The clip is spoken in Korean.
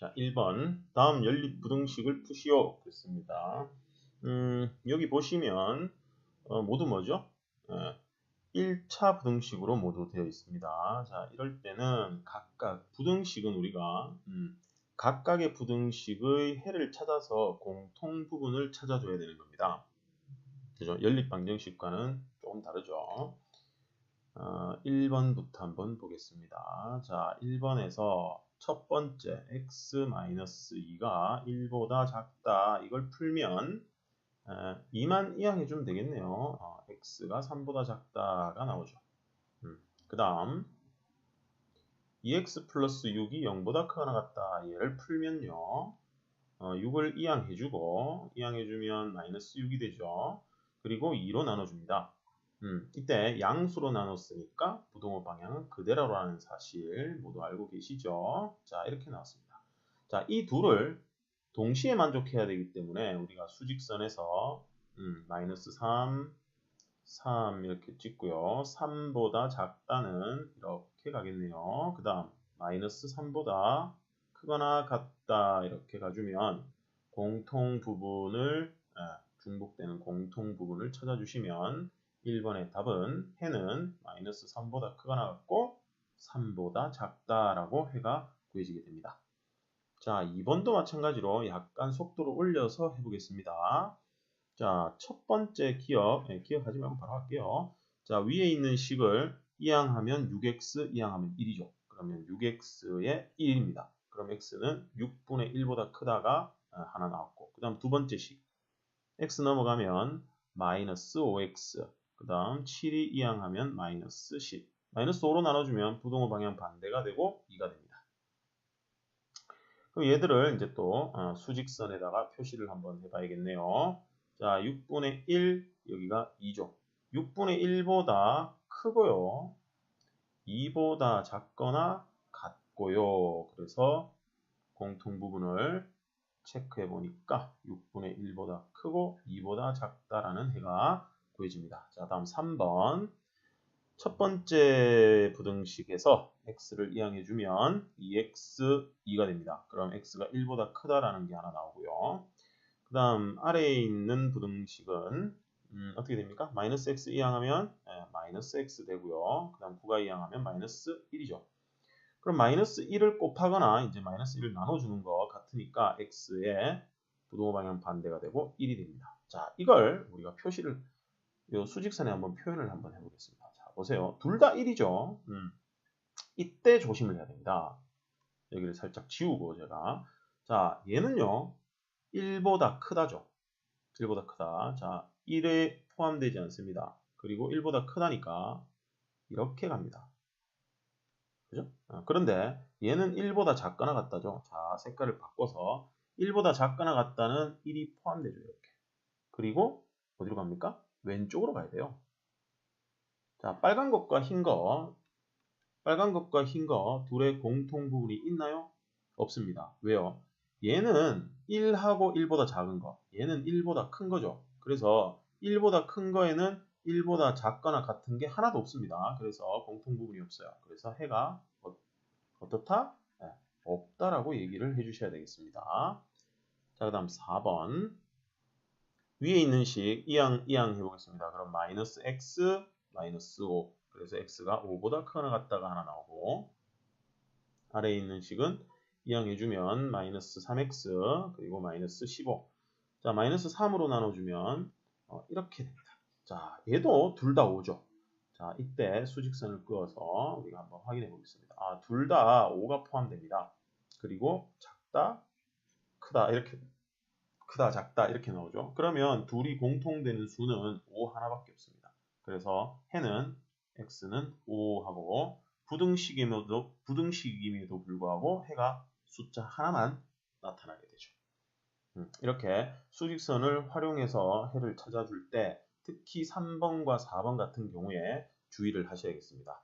자, 1번. 다음 연립부등식을 푸시오. 그랬습니다. 음, 여기 보시면, 어, 모두 뭐죠? 예, 1차 부등식으로 모두 되어 있습니다. 자, 이럴 때는 각각 부등식은 우리가, 음, 각각의 부등식의 해를 찾아서 공통 부분을 찾아줘야 되는 겁니다. 그죠? 연립방정식과는 조금 다르죠. 어, 1번부터 한번 보겠습니다. 자, 1번에서 첫 번째 x-2가 1보다 작다 이걸 풀면 에, 2만 이항해 주면 되겠네요. 어, x가 3보다 작다가 나오죠. 음, 그 다음 2x 플러스 6이 0보다 크거나 같다 얘를 풀면요. 어, 6을 이항해주고 이항해주면 마이너스 6이 되죠. 그리고 2로 나눠줍니다. 음, 이때 양수로 나눴으니까 부동호 방향은 그대로라는 사실 모두 알고 계시죠? 자, 이렇게 나왔습니다. 자, 이 둘을 동시에 만족해야 되기 때문에 우리가 수직선에서 음, 마이너스 3, 3 이렇게 찍고요. 3보다 작다는 이렇게 가겠네요. 그 다음 마이너스 3보다 크거나 같다 이렇게 가주면 공통 부분을 중복되는 공통 부분을 찾아주시면 1번의 답은 해는 마이너스 3보다 크거나 같고 3보다 작다라고 해가 구해지게 됩니다. 자, 2번도 마찬가지로 약간 속도를 올려서 해보겠습니다. 자, 첫 번째 기억, 네, 기억하지 말고 바로 할게요. 자, 위에 있는 식을 이항하면 6x, 이항하면 1이죠. 그러면 6x의 1입니다. 그럼 x는 6분의 1보다 크다가 어, 하나 나왔고 그 다음 두 번째 식 x 넘어가면 마이너스 5x 그 다음 7이 이항하면 마이너스 10 마이너스 5로 나눠주면 부동호 방향 반대가 되고 2가 됩니다. 그럼 얘들을 이제 또 어, 수직선에다가 표시를 한번 해봐야겠네요. 자 6분의 1 여기가 2죠. 6분의 1보다 크고요. 2보다 작거나 같고요. 그래서 공통 부분을 체크해 보니까 6분의 1보다 크고 2보다 작다라는 해가 구해집니다. 자, 다음 3번. 첫 번째 부등식에서 x를 이항해 주면 2x 2가 됩니다. 그럼 x가 1보다 크다라는 게 하나 나오고요. 그 다음 아래에 있는 부등식은 음, 어떻게 됩니까? 마이너스 x 이항하면 예, 마이너스 x 되고요. 그 다음 9가 이항하면 마이너스 1이죠. 그럼 마이너스 1을 곱하거나 이제 마이너스 1을 나눠주는 거 같으니까 x의 부동호 방향 반대가 되고 1이 됩니다. 자, 이걸 우리가 표시를 이 수직선에 한번 표현을 한번 해보겠습니다. 자, 보세요. 둘 다 1이죠. 음. 이때 조심을 해야 됩니다. 여기를 살짝 지우고 제가 자, 얘는요. 1보다 크다죠. 1보다 크다. 자, 1에 포함되지 않습니다. 그리고 1보다 크다니까 이렇게 갑니다. 그죠? 어, 그런데 얘는 1보다 작거나 같다죠. 자, 색깔을 바꿔서 1보다 작거나 같다는 1이 포함되죠. 이렇게. 그리고 어디로 갑니까? 왼쪽으로 가야 돼요. 자, 빨간 것과 흰 거, 빨간 것과 흰거 둘의 공통 부분이 있나요? 없습니다. 왜요? 얘는 1하고 1보다 작은 거, 얘는 1보다 큰 거죠. 그래서 1보다 큰 거에는 1보다 작거나 같은 게 하나도 없습니다. 그래서 공통 부분이 없어요. 그래서 해가 어, 떻다 네, 없다라고 얘기를 해주셔야 되겠습니다. 자, 그 다음 4번. 위에 있는 식 이항 이항 해보겠습니다. 그럼 마이너스 x 마이너스 5 그래서 x가 5보다 크거나 같다가 하나 나오고 아래에 있는 식은 이항 해주면 마이너스 3x 그리고 마이너스 15 자 마이너스 3으로 나눠주면 어, 이렇게 됩니다. 자 얘도 둘 다 5죠. 자 이때 수직선을 그어서 우리가 한번 확인해 보겠습니다. 아 둘 다 5가 포함됩니다. 그리고 작다 크다 이렇게 크다 작다 이렇게 나오죠. 그러면 둘이 공통되는 수는 5 하나밖에 없습니다. 그래서 해는 x는 5하고 부등식임에도 부등식임에도 불구하고 해가 숫자 하나만 나타나게 되죠. 음, 이렇게 수직선을 활용해서 해를 찾아줄 때 특히 3번과 4번 같은 경우에 주의를 하셔야겠습니다.